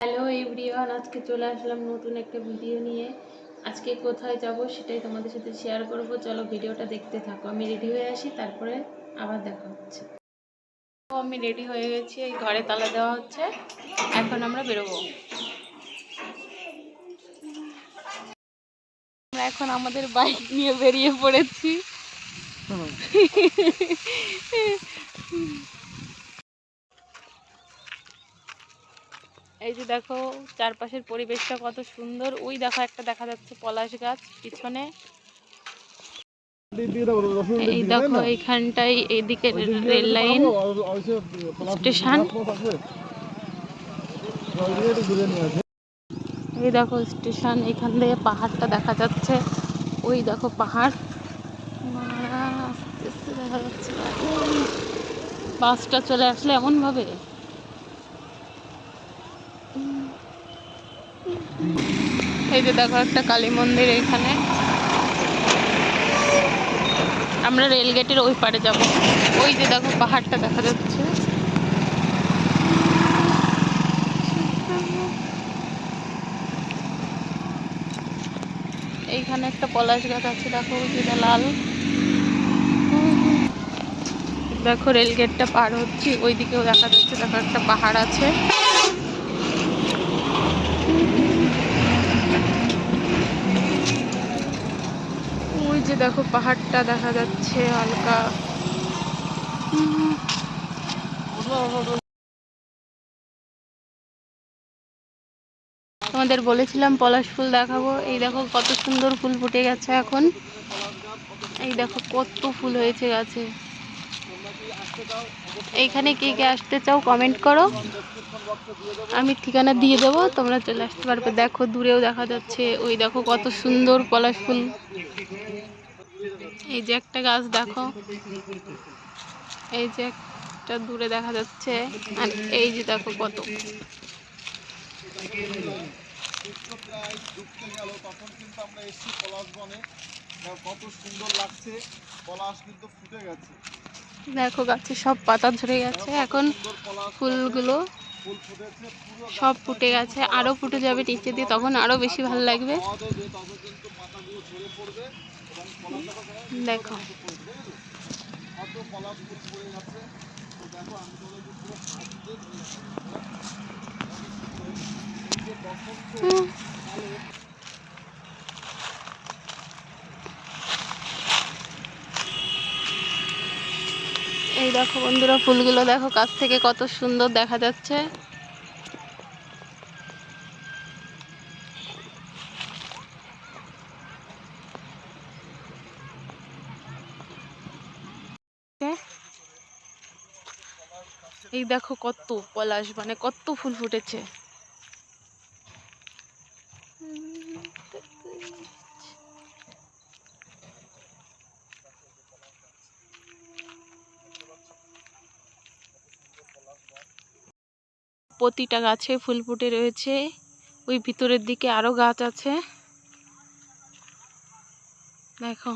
Hello everyone আজকে চলে আসলাম নতুন একটা ভিডিও নিয়ে। আজকে কোথায় যাব সেটাই তোমাদের সাথে শেয়ার করব। চলো ভিডিওটা দেখতে থাকো। আমি রেডি হয়ে আসি তারপরে আবার দেখা হচ্ছে। তো আমি রেডি হয়ে গেছি এই ঘরে তালা দেওয়া হচ্ছে। এখন আমরা বেরোবো। আমরা এখন আমাদের বাইক নিয়ে বেরিয়ে পড়েছি। এই যে দেখো, চারপাশের পরিবেশটা কত সুন্দর। ওই দেখো, একটা দেখা যাচ্ছে পলাশ গাছ পিছনে। এই দেখো, এইখানটাই এইদিকে রেল লাইন স্টেশন। এই দেখো স্টেশন, এখান থেকে পাহাড়টা দেখা যাচ্ছে। ওই দেখো পাহাড়। বাসটা চলে আসলে এমন এই যে দেখো একটা কালী মন্দির এখানে। আমরা রেল গেটের ওই পারে যাব। ওই যে দেখো পাহাড়টা দেখা যাচ্ছে। এইখানে একটা পলাশ গাছ আছে, দেখো, ওই যে লাল। দেখো রেল গেটটা পার হচ্ছি, ওইদিকেও দেখা যাচ্ছে, দেখো একটা পাহাড় আছে। ওই যে দেখো, পাহাড়টা দেখা যাচ্ছে হালকা। তোমাদের বলেছিলাম পলাশ ফুল দেখাবো। এই দেখো কত সুন্দর ফুল ফুটে গেছে এখন। এই দেখো কত ফুল হয়েছে গাছে। এইখানে কে কে আসতে চাও কমেন্ট করো। আমি ঠিকানা দিয়ে দেবো, তোমরা চলে আসতে পারবে। দেখো দূরেও দেখা যাচ্ছে। ওই দেখো কত সুন্দর পলাশ ফুল। এই যে একটা গাছ দেখো। এই যে একটা দূরে দেখা যাচ্ছে। আর এই যে দেখো কত। সুন্দর লাগছে দেখো গাছে সব পাতা ঝরে গেছে। এখন ফুলগুলো সব ফুটে গেছে আরও ফুটে যাবে নিচে দিয়ে, তখন আরও বেশি ভালো লাগবে। দেখো। দেবে তবে কিন্তু পাতাগুলো ঝরে পড়বে এবং পলাশ দেখো দেখো কত পলাশ ফুল পড়ে গেছে তো দেখো আমি তোমাদের পুরো হাত দিয়ে দিয়েছি। এই যে বসন্ত হুম, কালে এই দেখো বন্ধুরা, ফুলগুলো দেখো কাছ থেকে কত সুন্দর দেখা যাচ্ছে। এই দেখো কত পলাশ মানে কত ফুল ফুটেছে। প্রতিটা গাছে ফুল ফুটে রয়েছে। ওই ভিতরের দিকে আরও গাছ আছে। দেখো।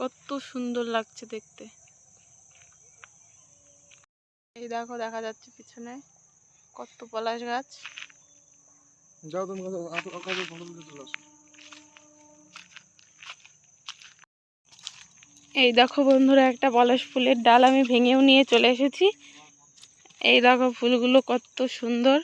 কত সুন্দর লাগছে দেখতে। এই দেখো দেখা যাচ্ছে পিছনে কত পলাশ গাছ। যাও তুমি এই দেখো বন্ধুরা একটা পলাশ ফুলের ডাল আমি ভেঙেও নিয়ে চলে এসেছি। এই দেখো ফুলগুলো কত সুন্দর।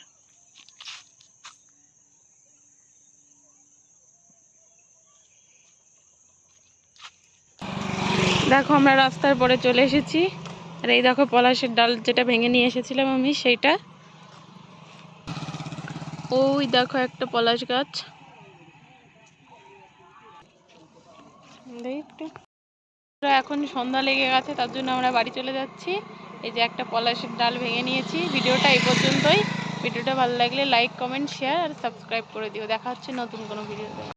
দেখো আমরা রাস্তার পরে চলে এসেছি। আর এই দেখো পলাশের ডাল যেটা ভেঙে নিয়ে এসেছিলাম আমি, সেইটা। ওই দেখো একটা পলাশ গাছ। এখন সন্ধ্যা লেগে গেছে, তার জন্য আমরা বাড়ি চলে যাচ্ছি। এই যে একটা পলাশের ডাল ভেঙে নিয়েছি। ভিডিওটা এই পর্যন্তই। ভিডিওটা ভালো লাগলে লাইক কমেন্ট শেয়ার আর সাবস্ক্রাইব করে দিও। দেখা হচ্ছে নতুন কোনো ভিডিওতে